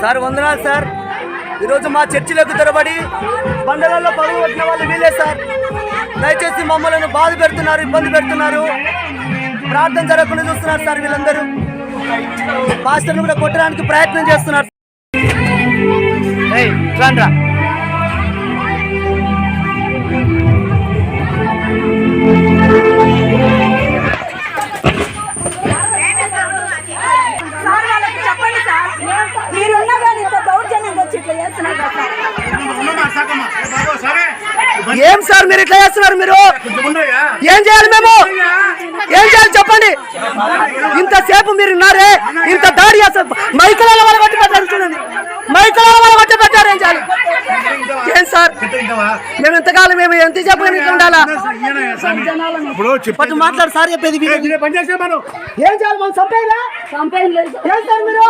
Sir వందనాలు sir. ఈరోజు మా చర్చిలకు తెరబడి బండలలో పనులు కొట్టిన వాళ్ళు వీలే సార్. దయచేసి మమ్మల్ని బాధ పెడుతున్నారు ఇబ్బంది పెడుతున్నారు. ప్రార్థన జరగకుండా చూస్తున్నారు సార్ వీళ్ళందరూ. పాస్టర్ని కూడా కొట్టడానికి ప్రయత్నం చేస్తున్నారు. రా ఏం సార్ మీరు ఇట్లా చేస్తున్నారు మీరు? ఏం చేయాలి మేము? ఏం చేయాలి చెప్పండి. ఇంతసేపు మీరు ఉన్నారే ఇంత దాడి చేస్తారు మైకులలో వాళ్ళ కొట్టి పెట్టారు చూడండి. మైకులలో వాళ్ళ కొట్టి పెట్టారు ఏం చేయాలి? ఏం సార్? మేము ఇంతకాలం మేము ఎంత చెప్పని ఇట్లా ఉండాలా? ఇప్పుడు చెప్పు పట్టు మాట్లాడు సార్ చెప్పేది వినండి. పని చేసే మనం. ఏం చేయాలి? మనం చంపేదా. ఏం సార్ మీరు.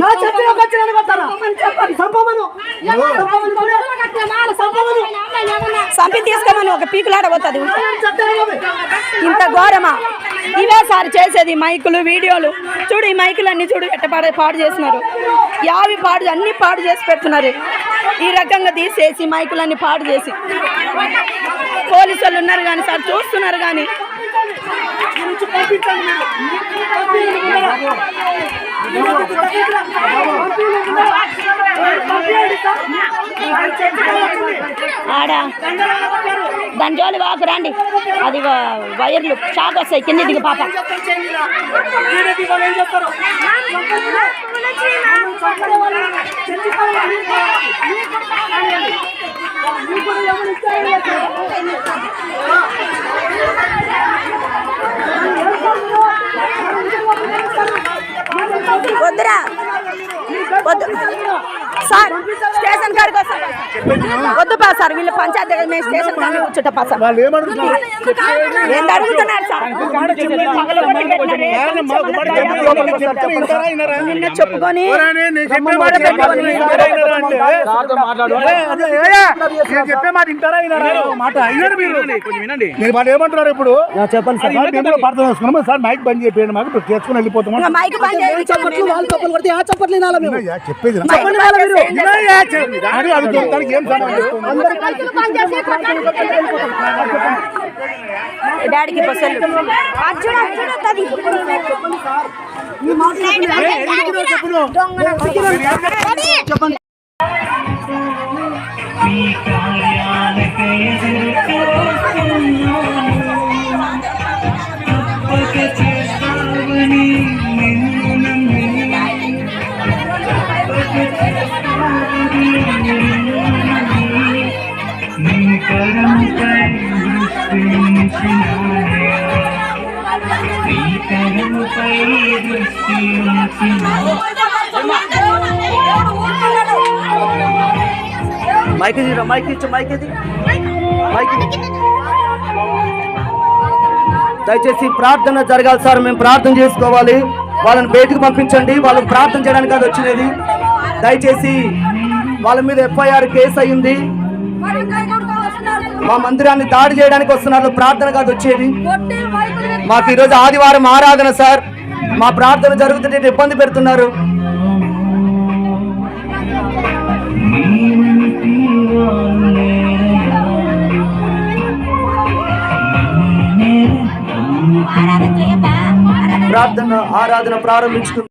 నా చంపమను. చంపమను. చంపి తీసుకోమని ఒక పీకులాడ పోతుంది ఇంత ఘోరమా? ఇవే సార్ చేసేది మైకులు వీడియోలు. చూడు ఈ మైకులు అన్ని చూడు ఎట్ట పాడు పాడు చేస్తున్నారు. యావి పాడు అన్ని పాడు చేసి పెడుతున్నారు. ఈ రకంగా తీసేసి మైకులన్నీ పాడు చేసి. పోలీసు వాళ్ళు ఉన్నారు కానీ సార్ చూస్తున్నారు కానీ ఆడ. దాని జోలి వాకు రండి. అది వ- వైర్లు షాక్ వస్తాయి. కింద దిగు పాప. వద్దురా. వద్దు. సార్ స్టేషన్ కాడికి వస్తాం వద్దు పా సార్ వీళ్ళు పంచాయతీ మేము స్టేషన్ కాడికి కూర్చుంటా సార్ ఏం అడుగుతున్నారు? నిన్న చెప్పుకొని చెప్పే మాట వింటారా మాట అయినారు మీరు ఏమంటున్నారు ఇప్పుడు చెప్పండి సార్ చేసుకున్నాము సార్ మైక్ బంద్ చేయండి మాకు ఇప్పుడు చేసుకుని వెళ్ళిపోతాము ఇంకా మైక్ బంద్ చేయించండి చప్పట్లు వాళ్ళు చప్పట్లు కొడితే ఆ చప్పట్లు వినాలా మేము వినయ్యా, చెప్పేది విను. మైక్ బంద్ చేసి వినయ్యా, అర్జున దృష్టి వస్తుంది. మైక్ తీరా మైక్ ఇచ్చు మైక్ ఇది. మైక్. దయచేసి ప్రార్థన జరగాలి సార్ మేము ప్రార్థన చేసుకోవాలి. వాళ్ళని బయటకు పంపించండి వాళ్ళని ప్రార్థన చేయడానికి అది వచ్చినది. దయచేసి వాళ్ళ మీద ఎఫ్ఐఆర్ కేసు అయింది మా మందిరాన్ని దాడి చేయడానికి వస్తున్నారు. ప్రార్థన కాదు వచ్చేది. మాకు ఈరోజు ఆదివారం ఆరాధన సార్. మా ప్రార్థన జరుగుతుంటే ఇబ్బంది పెడుతున్నారు. ప్రార్థన ఆరాధన ప్రారంభించుకుంది.